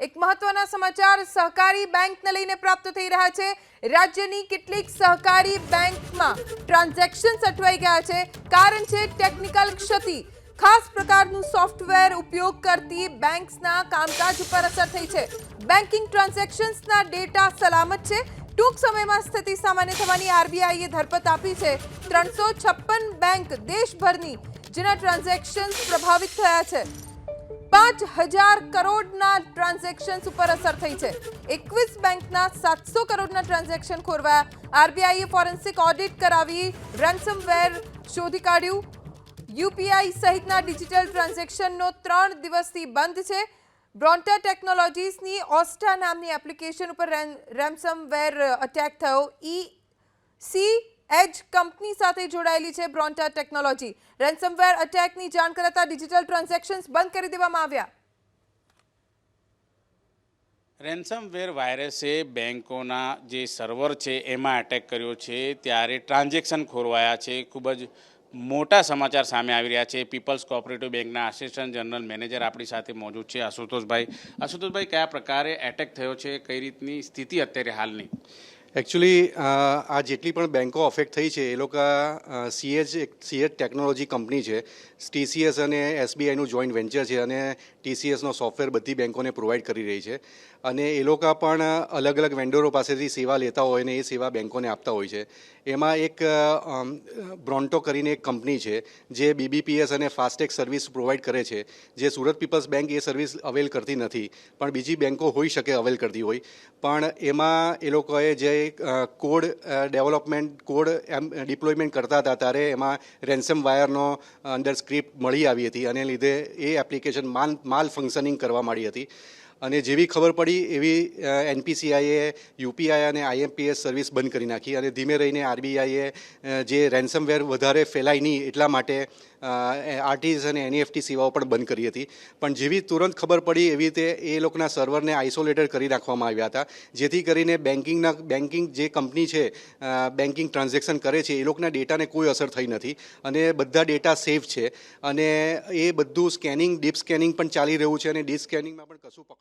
એક મહત્વના સમાચાર, સહકારી બેંકને લઈને પ્રાપ્ત થઈ રહ્યા છે. રાજ્યની કેટલીક સહકારી બેંકમાં ટ્રાન્ઝેક્શન અટવાઈ ગયા છે. કારણ છે ટેકનિકલ ક્ષતિ. ખાસ પ્રકારનું સોફ્ટવેર ઉપયોગ કરતી બેંક્સના કામકાજ ઉપર અસર થઈ છે. બેન્કિંગ ટ્રાન્ઝેક્શન્સના ડેટા સલામત છે. ટૂંક સમયમાં સ્થિતિ સામાન્ય થવાની આરબીઆઈએ ધરપત આપી છે. ત્રણસો છપ્પન બેંક દેશભરની જેના ટ્રાન્ઝેક્શન્સ પ્રભાવિત થયા છે. પાંચ હજાર કરોડના ટ્રાન્ઝેક્શન્સ ઉપર અસર થઈ છે. એકવીસ બેંકના સાતસો કરોડના ટ્રાન્ઝેક્શન ખોરવાયા. આરબીઆઈએ ફોરેન્સિક ઓડિટ કરાવી રેન્સમવેર શોધી કાઢ્યું. યુપીઆઈ સહિતના ડિજિટલ ટ્રાન્ઝેક્શનનો ત્રણ દિવસથી બંધ છે. બ્રોન્ટા ટેકનોલોજીસની ઓસ્ટા નામની એપ્લિકેશન ઉપર રેન્સમવેર અટેક થયો. ઈ, સી એજ કંપની સાથે જોડાયેલી છે બ્રોન્ટા ટેકનોલોજી. રેન્સમવેર અટેકની જાણ કરાતા ડિજિટલ ટ્રાન્ઝેક્શન્સ બંધ કરી દેવામાં આવ્યા. રેન્સમવેર વાયરસે બેન્કોના જે સર્વર છે એમાં એટેક કર્યો છે, ત્યારે ટ્રાન્ઝેક્શન ખોરવાયા છે. ખૂબ જ મોટા સમાચાર સામે આવી રહ્યા છે. પીપલ્સ કોઓપરેટિવ બેંકના આસિસ્ટન્ટ જનરલ મેનેજર આપણી સાથે મોજૂદ છે આશુતોષભાઈ. આશુતોષભાઈ, કયા પ્રકારે એટેક થયો છે? કઈ રીતની સ્થિતિ અત્યારે હાલની? એકચ્યુઅલી આ જેટલી પણ બેન્કો અફેક્ટ થઈ છે, એ લોકો સીએચ સીએચ ટેકનોલોજી કંપની છે. ટીસીએસ અને એસબીઆઈનું જોઈન્ટ વેન્ચર છે અને ટીસીએસનો સોફ્ટવેર બધી બેન્કોને પ્રોવાઈડ કરી રહી છે. અને એ લોકો પણ અલગ અલગ વેન્ડરો પાસેથી સેવા લેતા હોય ને એ સેવા બેન્કોને આપતા હોય છે. એમાં એક બ્રોન્ટો કરીને એક કંપની છે, જે બીબીપીએસ અને ફાસ્ટેગ સર્વિસ પ્રોવાઈડ કરે છે. જે સુરત પીપલ્સ બેંક એ સર્વિસ અવેલ કરતી નથી, પણ બીજી બેન્કો હોઈ શકે અવેલ કરતી હોય. પણ એમાં એ લોકોએ જે કોડ ડેવલપમેન્ટ કોડ એમ ડિપ્લોયમેન્ટ કરતા હતા ત્યારે એમાં રેન્સમ વાયરનો અંદર સ્ક્રિપ્ટ મળી આવી હતી અને લીધે એ એપ્લિકેશન માલ માલ ફંક્શનિંગ કરવા માંડી હતી. અને જેવી ખબર પડી એવી એનપીસીઆઈએ યુપીઆઈ અને આઈએમપીએસ સર્વિસ બંધ કરી નાખી અને ધીમે રહીને આરબીઆઈએ જે રેન્સમવેર વધારે ફેલાય નહીં એટલા માટે આરટીઝ અને એનઈએફટી સેવાઓ પણ બંધ કરી હતી. પણ જેવી તુરંત ખબર પડી એવી રીતે એ લોકોના સર્વરને આઇસોલેટેડ કરી નાખવામાં આવ્યા હતા. જેથી કરીને બેન્કિંગના બેન્કિંગ જે કંપની છે બેન્કિંગ ટ્રાન્ઝેક્શન કરે છે, એ લોકોના ડેટાને કોઈ અસર થઈ નથી અને બધા ડેટા સેફ છે. અને એ બધું સ્કેનિંગ, ડીપ સ્કેનિંગ પણ ચાલી રહ્યું છે અને ડીપ સ્કેનિંગમાં પણ કશું પકડ